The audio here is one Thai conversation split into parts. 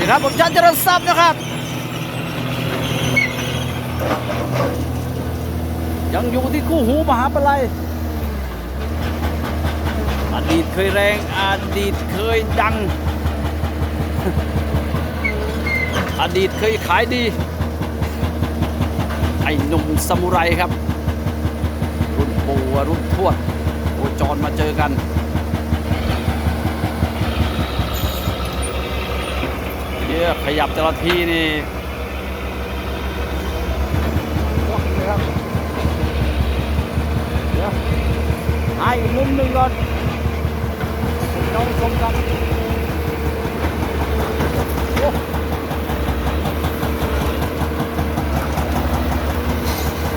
ดีครับ ผมชันเจริญทรัพย์นะครับ ยังอยู่ที่คู่หูมหาปลัยอดีตเคยแรงอดีตเคยดัง อดีตเคยขายดี ไอ้หนุ่มสมุไรครับ รุ่นปู่รุ่นทวดโอจรมาเจอกัน เนี่ย ขยับแต่ละทีนี่วักเลยครับเดี๋ยวให้อีกมุมหนึ่งก่อนให้น้องชมกันโอ้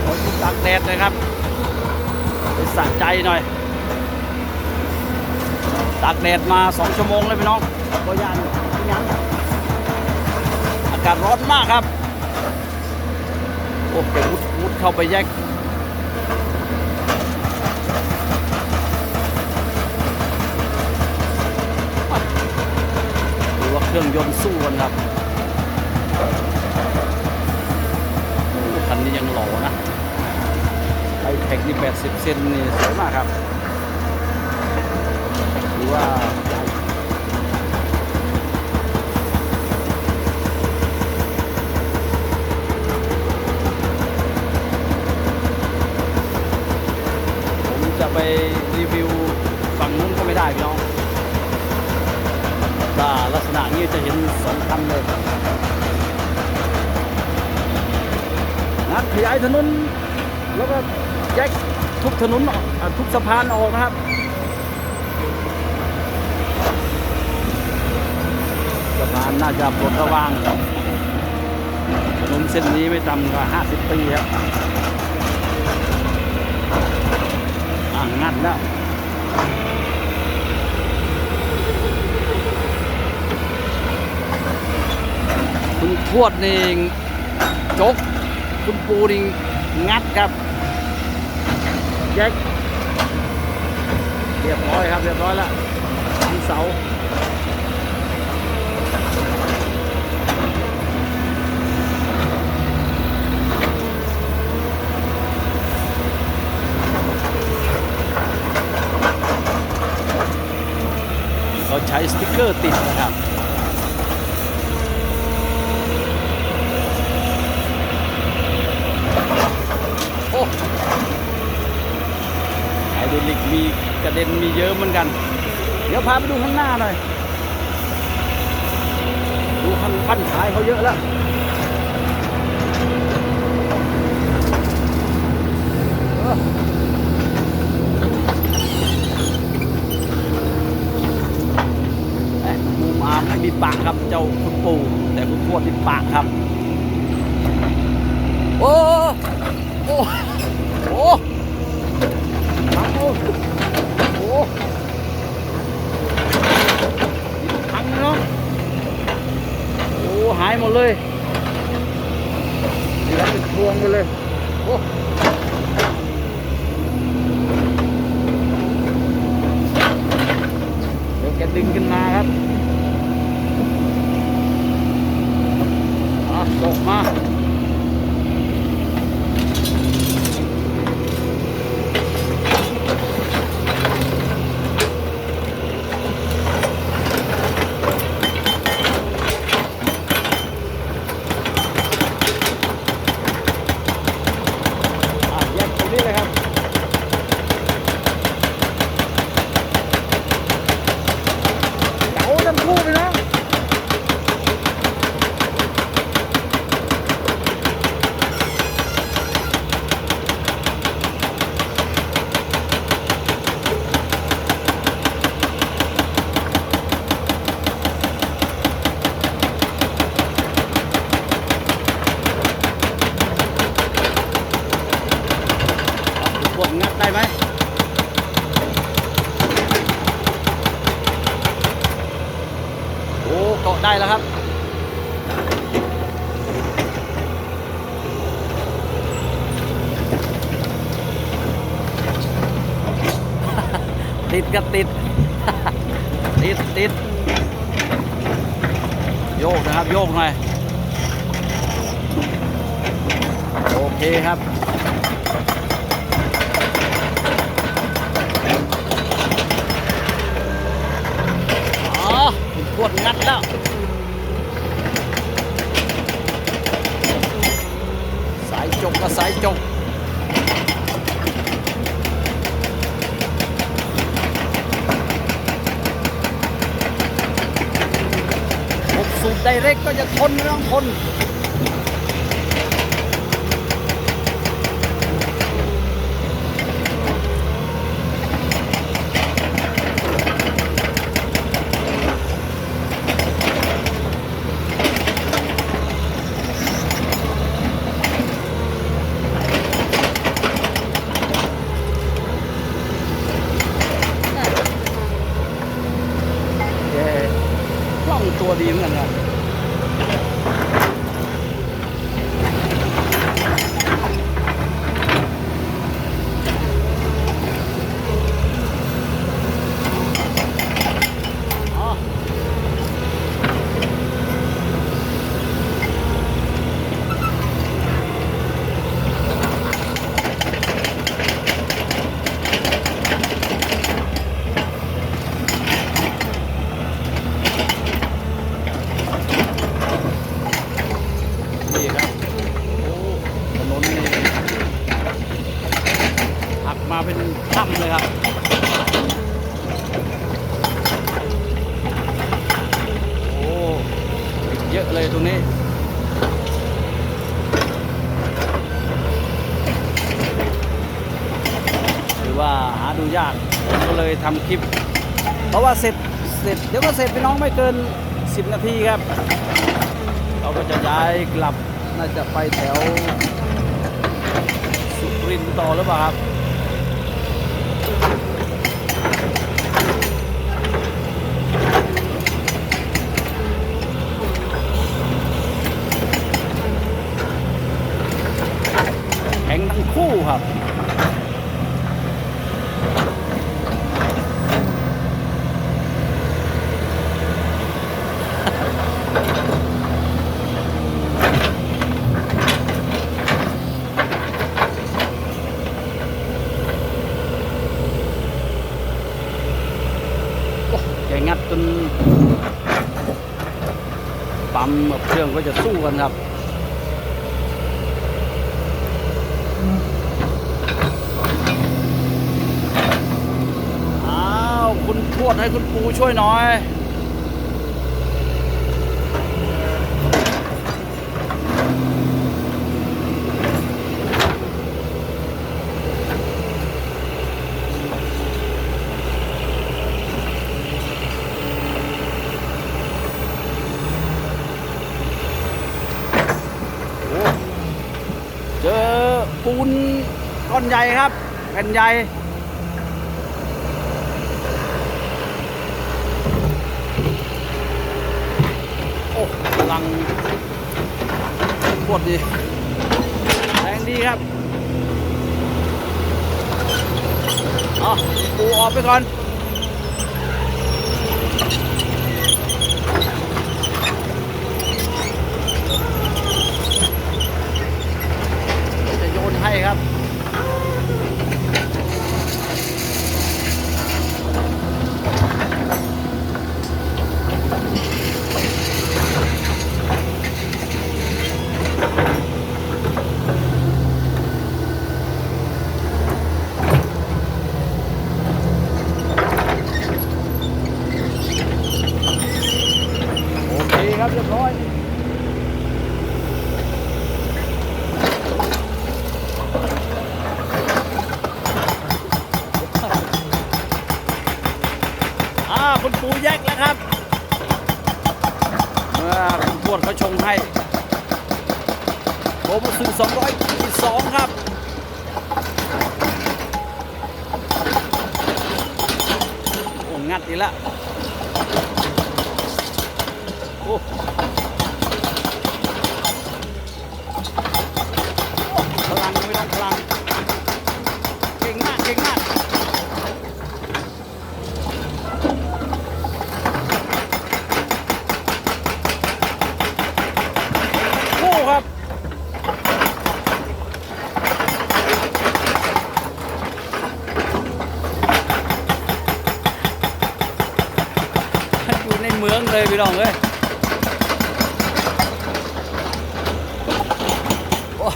ขอยืนตากแดดเลยครับไปสะใจหน่อยตากแดดมาสองชั่วโมงเลยพี่น้องก็ยันยังอากาศร้อนมากครับ โอ้เดี๋ยวมุดมุดเข้าไปแยกดูว่าเครื่องยนต์สู้กันครับคันนี้ยังหล่อนะไอเทคนี่ 80 เซนนี่สวยมากครับ ดูว่า ผมจะไป รีวิวฝั่งนู้นก็ไม่ได้พี่น้องถ้าลักษณะนี้จะเห็นสองคันเลยงานขยายถนนแล้วก็แยกทุกถนนออกทุกสะพานออกนะครับสะพานน่าจะปลดระวางถนนเส้นนี้ไม่ต่ำกว่า 50 ปีครับ อ่างงัดแล้วคุณทวดนี่จก คุณปูนี่งัดครับแยกเรียบร้อยครับ เรียบร้อยแล้วที่เสาใช้สติกเก อร์ติดนะครับโอ้ไฮดรอลิกมีกระเด็นมีเยอะเหมือนกัน เดี๋ยวพาไปดูข้างหน้าหน่อย ดูคันพันท้ายเขาเยอะแล้ว เออ แต่มูมามไม่มีปากครับเจ้าคุณปู่แต่คุณทวดมี ปาครับ โอ้โอ้โอ้ทังโอ้โอ้ทังเนาะโอ้หายหมดเลยนี่แล้วเป็นพวงไปเลยโอ้เดี๋ยวแกดึงขึ้นมาครับ อะตกมา อะแยกตรงนี้เลยครับ เก๋าทั้งคู่เลยนะก ดงัดได้ไหมโอ้เกาะได้แล้วครับติดกับติด ติดติดโยกนะครับ โยกหน่อย โอเคครับ อ๋อคุณขวดงัดแล้ว สายจกก็สายจก หกสูบไดเรกก็จะท ข้น แกกล้องตัวดีเหมือนกันครับอ๋อนี่ครับ โอ้ถนนนี่หักมาเป็นถ้ำเลยครับ โอ้ เยอะเลยตรงนี้ หรือว่าหาดูยากผมก็เลยทำคลิป เพราะว่าเสร็จเสร็จเดี๋ยวก็เสร็จพี่น้องไม่เกิน 10 นาทีครับ เราก็จะย้ายกลับน่าจะไปแถวสุรินทร์ต่อหรือเปล่าครับ แข่งทั้งคู่ครับ โอ้แกงัดจน ปั๊มกับเครื่องก็จะสู้กันครับอ้าวคุณทวดให้คุณปูช่วยหน่อย โอ้เจอ ปูนก้อนใหญ่ครับ แผ่นใหญ่โอ้พลังปวดดีแรงดีครับ เอาปูออกไปก่อน โอ้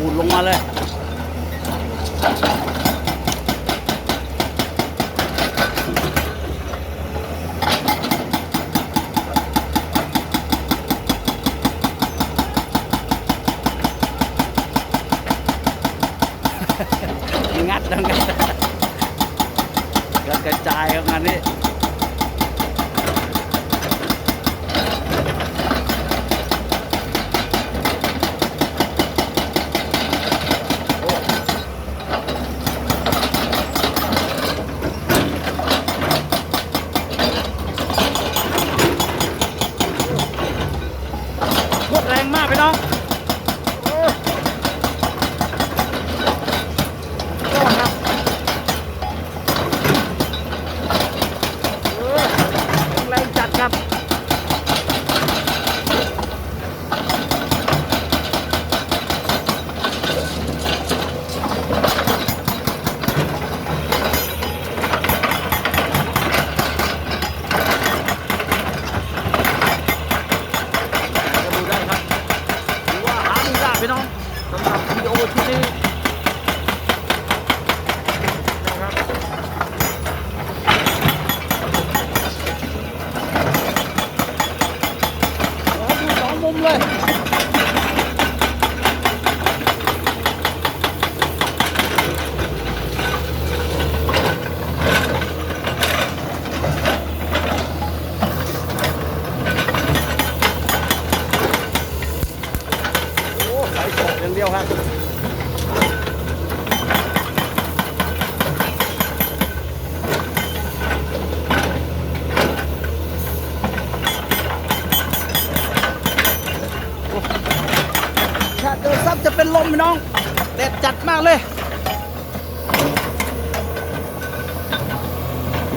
ขูดลงมาเลยงัดดังกันกระจายครับงานนี้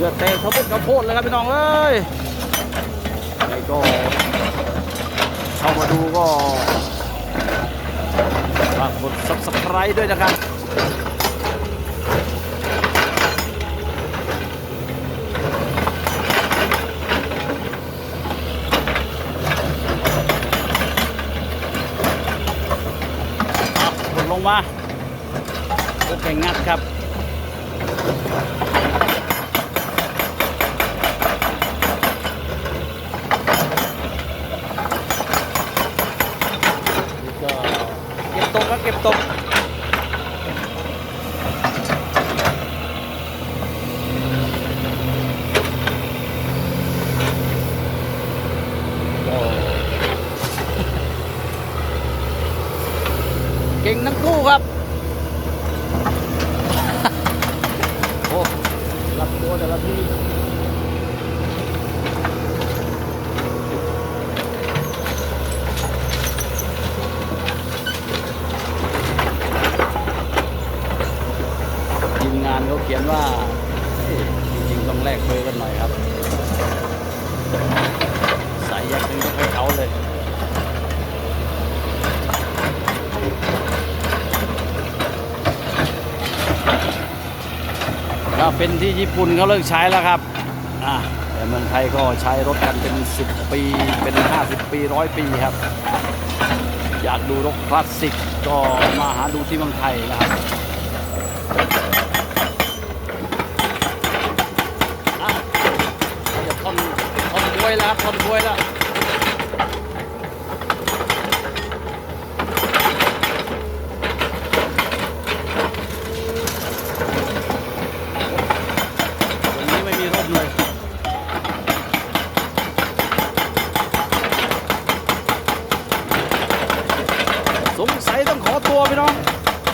ลือดเต็มเขาพุ่งเขาโพดเลยครับพี่น้องเอ้ยนี่ก็เข้ามาดูก็ฝากกดซับสไครต์ด้วยนะครับลงมาก็แข่งงัดครับ tục เก่งทั้งคู่ครับโอ้รับตัวแต่ละที ที่ญี่ปุ่นเขาเลิกใช้แล้วครับอ่าแต่เมืองไทยก็ใช้รถกันเป็น 10 ปี เป็น 50 ปีร้อยปีครับ อยากดูรถคลาสสิกก็มาหาดูที่เมืองไทยนะครับอะเดี๋ยวทอนทอนบวยแล้วครับทอนบวยแล้ว วันนี้ไม่มีร่มเลย สงสัยต้องขอตัวพี่น้อง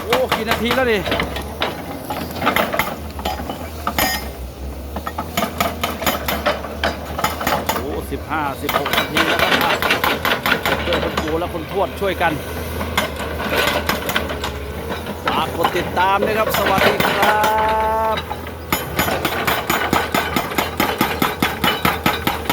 โอ้ กี่นาทีแล้วดิโอ้สิบห้าสิบหกนาทีแล้วครับช่วยคนปูและคนทวดช่วยกันฝากกดติดตามด้ครับ สวัสดีครับ